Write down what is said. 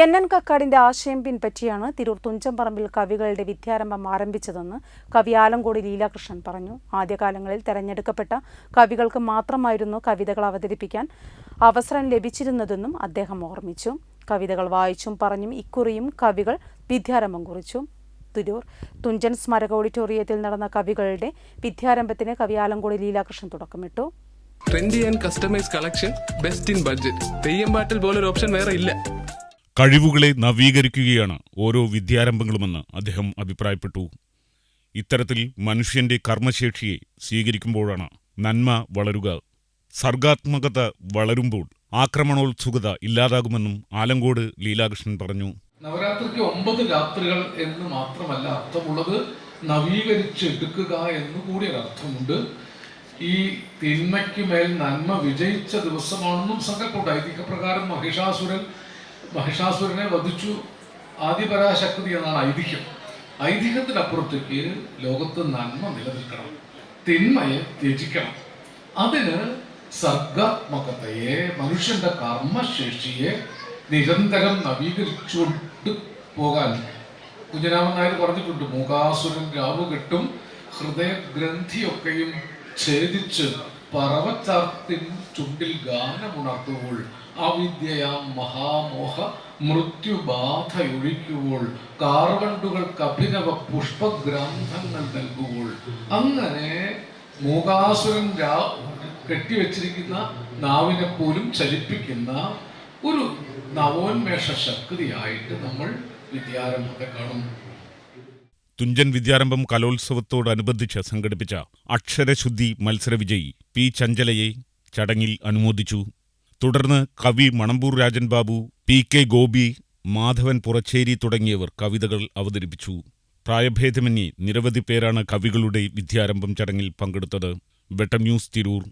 N N കക്കാടിന്റെ ആശയം പിൻപറ്റിയാണ് തിരൂർ തുഞ്ചംപറമ്പിൽ കവികളുടെ വിദ്യാരംഭം ആരംഭിച്ചതെന്ന് കവി ആലങ്കോട് ലീലാകൃഷ്ണൻ പറഞ്ഞു. ആദ്യകാലങ്ങളിൽ തെരഞ്ഞെടുക്കപ്പെട്ട കവികൾക്ക് മാത്രമായിരുന്നു കവിതകൾ അവതരിപ്പിക്കാൻ അവസരം ലഭിച്ചിരുന്നതെന്നും അദ്ദേഹം ഓർമ്മിച്ചു. കവിതകൾ വായിച്ചും പറഞ്ഞും ഇക്കുറിയും കവികൾ വിദ്യാരംഭം കുറിച്ചു. തിരൂർ തുഞ്ചൻ സ്മാരക ഓഡിറ്റോറിയത്തിൽ നടന്ന കവികളുടെ വിദ്യാരംഭത്തിന് കവി ആലങ്കോട് ലീലാകൃഷ്ണൻ തുടക്കമിട്ടു. Trendy and customise collection best in budget Theyyam പാട്ടിൽ പോലൊരു ഓപ്ഷൻ വേറെ ഇല്ല. കഴിവുകളെ നവീകരിക്കുകയാണ് ഓരോ വിദ്യാരംഭങ്ങളുമെന്ന് അദ്ദേഹം അഭിപ്രായപ്പെട്ടു. ഇത്തരത്തിൽ മനുഷ്യന്റെ കർമ്മശേഷിയെ സ്വീകരിക്കുമ്പോഴാണ് നന്മ വളരുക. സർഗാത്മകത വളരുമ്പോൾ ആക്രമണോത്സുകത ഇല്ലാതാകുമെന്നും ആലങ്കോട് ലീലാകൃഷ്ണൻ പറഞ്ഞു. നവരാത്രിക്ക് ഒമ്പത് രാത്രികൾ എന്ന് മാത്രമല്ല അർത്ഥമുള്ളത് നവീകരിച്ചെടുക്കുക എന്ന് കൂടി ഒരർത്ഥമുണ്ട് ഈ തിന്മയ്ക്ക് മേൽ നന്മ വിജയിച്ച ദിവസമാണെന്നും സങ്കല്പമുണ്ട് ഐതിഹ്യപ്രകാരം മഹിഷാസുരൻ മഹിഷാസുരനെ വധിച്ചു. ആദിപരാശക്തി എന്നാണ് ഐതിഹ്യം. ഐതിഹ്യത്തിനപ്പുറത്തേക്ക് ലോകത്ത് നന്മ നിലനിൽക്കണം. തിന്മയെ ത്യജിക്കണം. അതിന് സർഗാത്മകതയെ മനുഷ്യന്റെ കർമ്മശേഷിയെ നിരന്തരം നവീകരിച്ചുകൊണ്ട് പോകാൻ കുഞ്ഞനാമൻ നായർ പറഞ്ഞിട്ടുണ്ട്. മൂകാസുരൻ രാവ് കെട്ടും ഹൃദയഗ്രന്ഥിയൊക്കെയും ഛേദിച്ച് പറവച്ചാർത്തിൻ ചുണ്ടിൽ ഗാനമുണർത്തുവോൾ അവിദ്യയാം മഹാമോഹ മൃത്യുബാധയൊഴിക്കുവോൾ കാർവണ്ടുകൾക്ക് അഭിനവ പുഷ്പഗ്രാന്ധങ്ങൾ നൽകുവോൾ അങ്ങനെ മൂകാസുരൻ രാ കെട്ടിവെച്ചിരിക്കുന്ന നാവിനെ പോലും ചലിപ്പിക്കുന്ന ഒരു നവോന്മേഷ ശക്തിയായിട്ട് നമ്മൾ വിദ്യാരംഭത്തെ കാണും തുഞ്ചൻ വിദ്യാരംഭം കലോത്സവത്തോടനുബന്ധിച്ച് സംഘടിപ്പിച്ച അക്ഷരശുദ്ധി മത്സരവിജയി പി ചഞ്ചലയെ ചടങ്ങിൽ അനുമോദിച്ചു. തുടർന്ന് കവി മണമ്പൂർ രാജൻ ബാബു പി കെ ഗോപി മാധവൻ പുറച്ചേരി തുടങ്ങിയവർ കവിതകൾ അവതരിപ്പിച്ചു. പ്രായഭേദമന്യേ നിരവധി പേരാണ് കവികളുടെ വിദ്യാരംഭം ചടങ്ങിൽ പങ്കെടുത്തത്. വെട്ടം ന്യൂസ് തിരൂർ